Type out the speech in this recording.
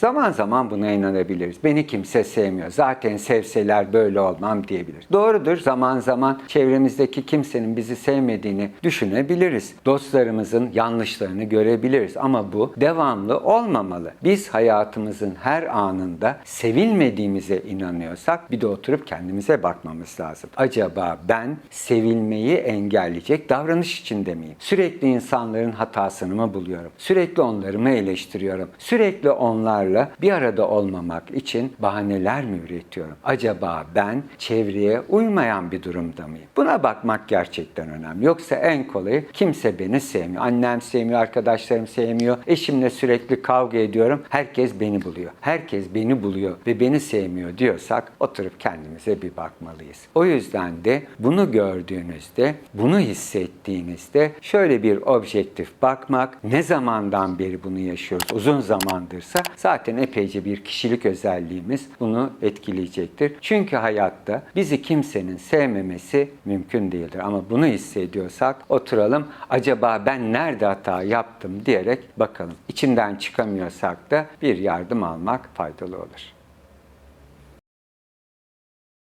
Zaman zaman buna inanabiliriz. Beni kimse sevmiyor. Zaten sevseler böyle olmam diyebilir. Doğrudur. Zaman zaman çevremizdeki kimsenin bizi sevmediğini düşünebiliriz. Dostlarımızın yanlışlarını görebiliriz ama bu devamlı olmamalı. Biz hayatımızın her anında sevilmediğimize inanıyorsak bir de oturup kendimize bakmamız lazım. Acaba ben sevilmeyi engelleyecek davranış içinde miyim? Sürekli insanların hatasını mı buluyorum? Sürekli onları mı eleştiriyorum? Sürekli onlarla bir arada olmamak için bahaneler mi üretiyorum? Acaba ben çevreye uymayan bir durumda mıyım? Buna bakmak gerçekten önemli. Yoksa en kolayı kimse beni sevmiyor. Annem sevmiyor, arkadaşlarım sevmiyor. Eşimle sürekli kavga ediyorum. Herkes beni buluyor. Herkes beni buluyor ve beni sevmiyor diyorsak oturup kendimize bir bakmalıyız. O yüzden de bunu gördüğünüzde, bunu hissettiğinizde şöyle bir objektif bakmak, ne zamandan beri bunu yaşıyoruz, uzun zamandırsa zaten epeyce bir kişilik özelliğimiz bunu etkileyecektir. Çünkü hayatta bizi kimsenin sevmemesi mümkün değildir. Ama bunu hissediyorsak oturalım, acaba ben nerede hata yaptım diyerek bakalım. İçinden çıkamıyorsak da bir yardım almak faydalı olur.